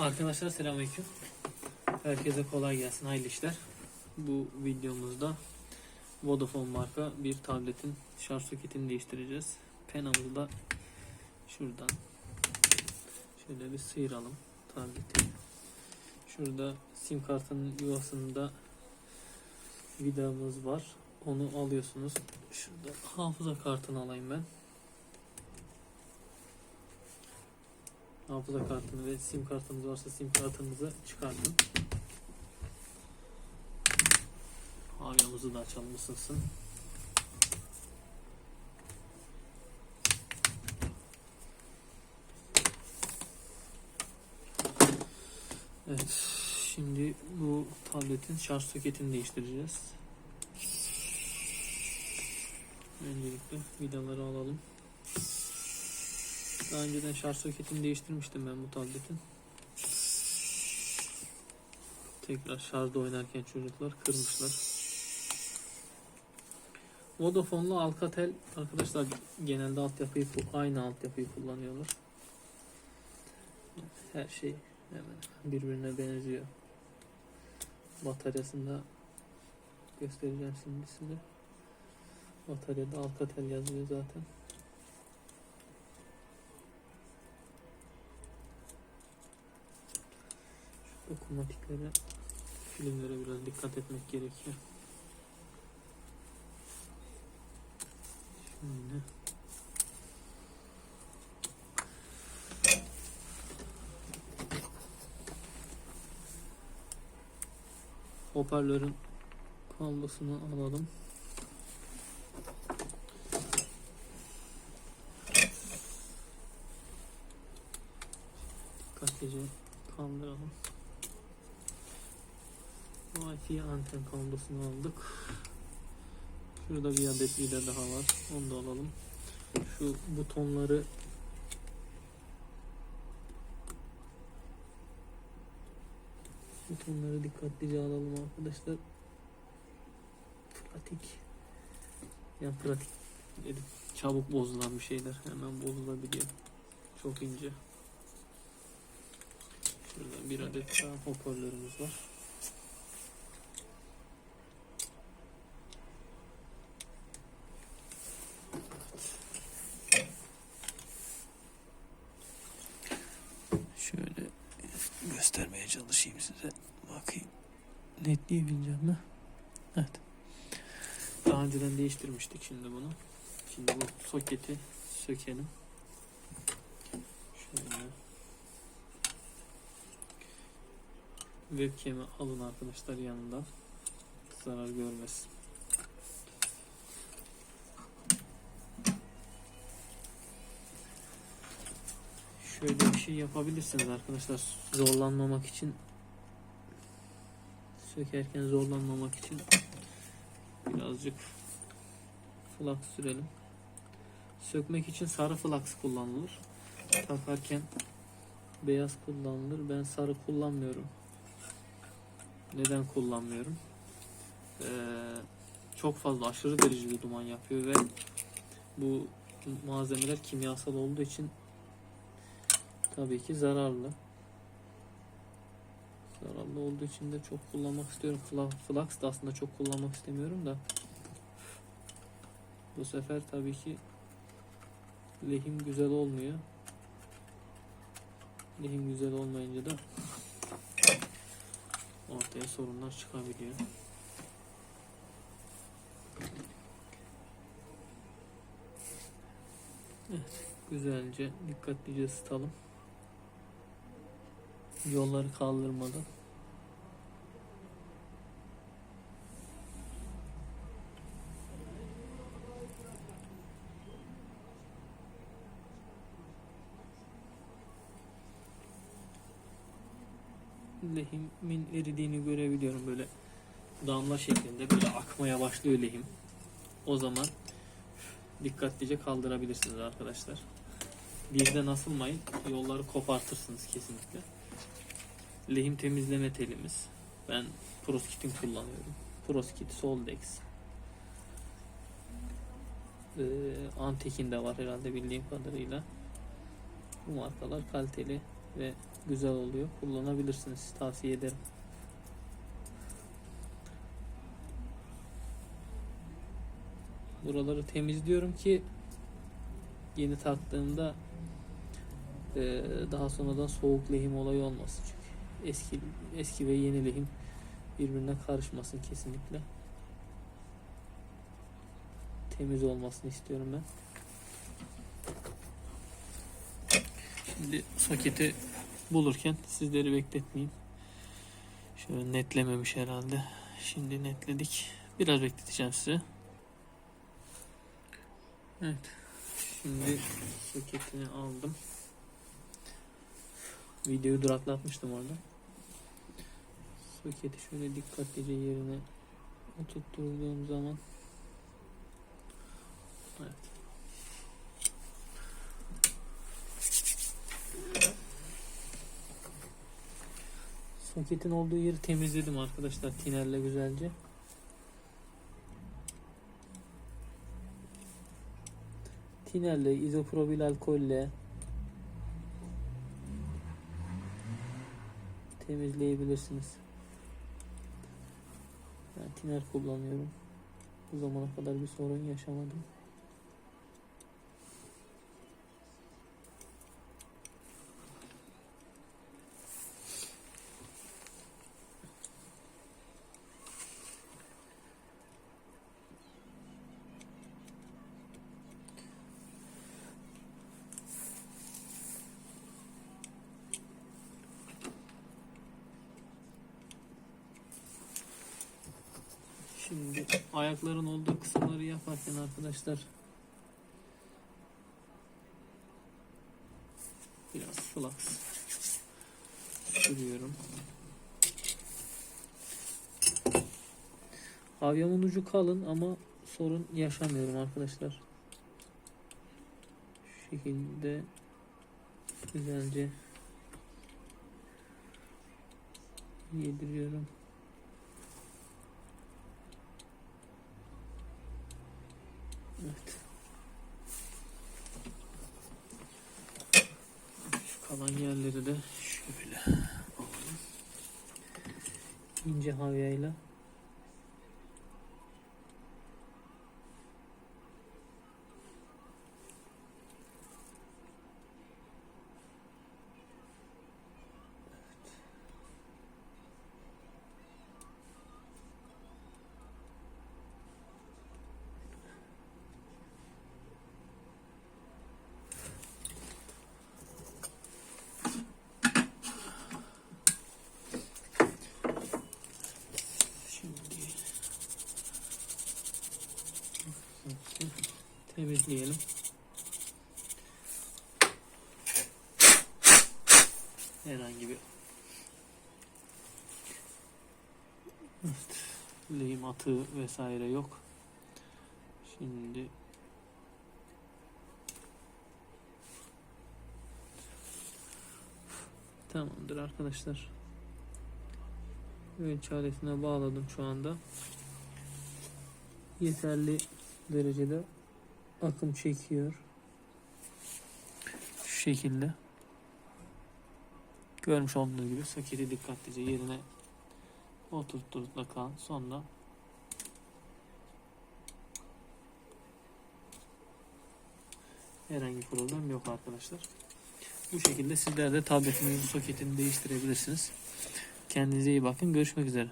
Arkadaşlar selamünaleyküm. Herkese kolay gelsin, hayırlı işler. Bu videomuzda Vodafone marka bir tabletin şarj soketini değiştireceğiz. Penamızı da şuradan şöyle bir sıyıralım tableti. Şurada sim kartının yuvasında vidamız var. Onu alıyorsunuz. Şurada hafıza kartını alayım ben. Hafıza kartını ve sim kartınız varsa sim kartınızı çıkartın. Havyamızı da açalım ısınsın. Evet, şimdi bu tabletin şarj soketini değiştireceğiz. Öncelikle vidaları alalım. Daha önceden şarj soketini değiştirmiştim ben bu tabletin. Tekrar şarjda oynarken çocuklar kırmışlar. Vodafone'la Alcatel arkadaşlar genelde altyapıyı aynı altyapıyı kullanıyorlar. Her şey hemen birbirine benziyor. Bataryasında göstereceğim şimdi size. Bataryada Alcatel yazıyor zaten. Dokunmatiklere, filmlere biraz dikkat etmek gerekiyor. Şimdi hoparlörün kablosunu alalım. Dikkatlice kaldıralım. Wi-Fi anten kablosunu aldık. Şurada bir adet vida daha var. Onu da alalım. Şu butonları butonları dikkatlice alalım arkadaşlar. Pratik. Yani pratik dedim. Çabuk bozulan bir şeyler. Hemen bozulabiliyor. Çok ince. Şurada bir adet daha hoparlörümüz var. Şöyle göstermeye çalışayım size. Bakayım. Netleyebileceğim mi? Evet. Daha önceden değiştirmiştik şimdi bunu. Şimdi bu soketi sökelim. Şöyle. Webcam'i alın arkadaşlar yanından. Zarar görmesin. Şöyle bir şey yapabilirsiniz arkadaşlar. Zorlanmamak için. Sökerken zorlanmamak için birazcık flux sürelim. Sökmek için sarı flux kullanılır. Takarken beyaz kullanılır. Ben sarı kullanmıyorum. Neden kullanmıyorum? Ee, çok fazla aşırı derecede duman yapıyor ve bu malzemeler kimyasal olduğu için tabii ki zararlı. Zararlı olduğu için de çok kullanmak istiyorum. Flux da aslında çok kullanmak istemiyorum da. Bu sefer tabii ki lehim güzel olmuyor. Lehim güzel olmayınca da ortaya sorunlar çıkabiliyor. Evet, güzelce dikkatlice ısıtalım yolları kaldırmadan. lehimin eridiğini görebiliyorum böyle damla şeklinde böyle akmaya başlıyor lehim. O zaman dikkatlice kaldırabilirsiniz arkadaşlar. Birden asılmayın. Yolları kopartırsınız kesinlikle lehim temizleme telimiz. Ben Proskit'in kullanıyorum. Proskit Soldex. Ee, Antekin de var herhalde bildiğim kadarıyla. Bu markalar kaliteli ve güzel oluyor. Kullanabilirsiniz. Tavsiye ederim. Buraları temizliyorum ki yeni taktığımda eee, daha sonradan soğuk lehim olayı olmasın eski eski ve yeni lehim birbirine karışmasın kesinlikle temiz olmasını istiyorum ben. Şimdi soketi bulurken sizleri bekletmeyeyim. Şöyle netlememiş herhalde. Şimdi netledik. Biraz bekleteceğim size. Evet. Şimdi soketini aldım. Videoyu duraklatmıştım orada. Soketi şöyle dikkatlice yerine oturtturduğum zaman Evet. Soketin olduğu yeri temizledim arkadaşlar tinerle güzelce. Tinerle, izoprobil alkolle temizleyebilirsiniz. Ben tiner kullanıyorum. Bu zamana kadar bir sorun yaşamadım. Şimdi ayakların olduğu kısımları yaparken arkadaşlar biraz flux sürüyorum. Havyamın ucu kalın ama sorun yaşamıyorum arkadaşlar. Şu şekilde güzelce yediriyorum. Evet. Şu kalan yerleri de şöyle alalım. İnce havyayla Şimdi temizleyelim. Herhangi bir evet, lehim atığı vesaire yok. Şimdi tamamdır arkadaşlar. Ölçü aletine bağladım şu anda. Yeterli derecede akım çekiyor. Şu şekilde. Görmüş olduğunuz gibi soketi dikkatlice yerine oturttuktan sonra herhangi problem yok arkadaşlar. Bu şekilde sizler de tabletinizin soketini değiştirebilirsiniz. Kendinize iyi bakın. Görüşmek üzere.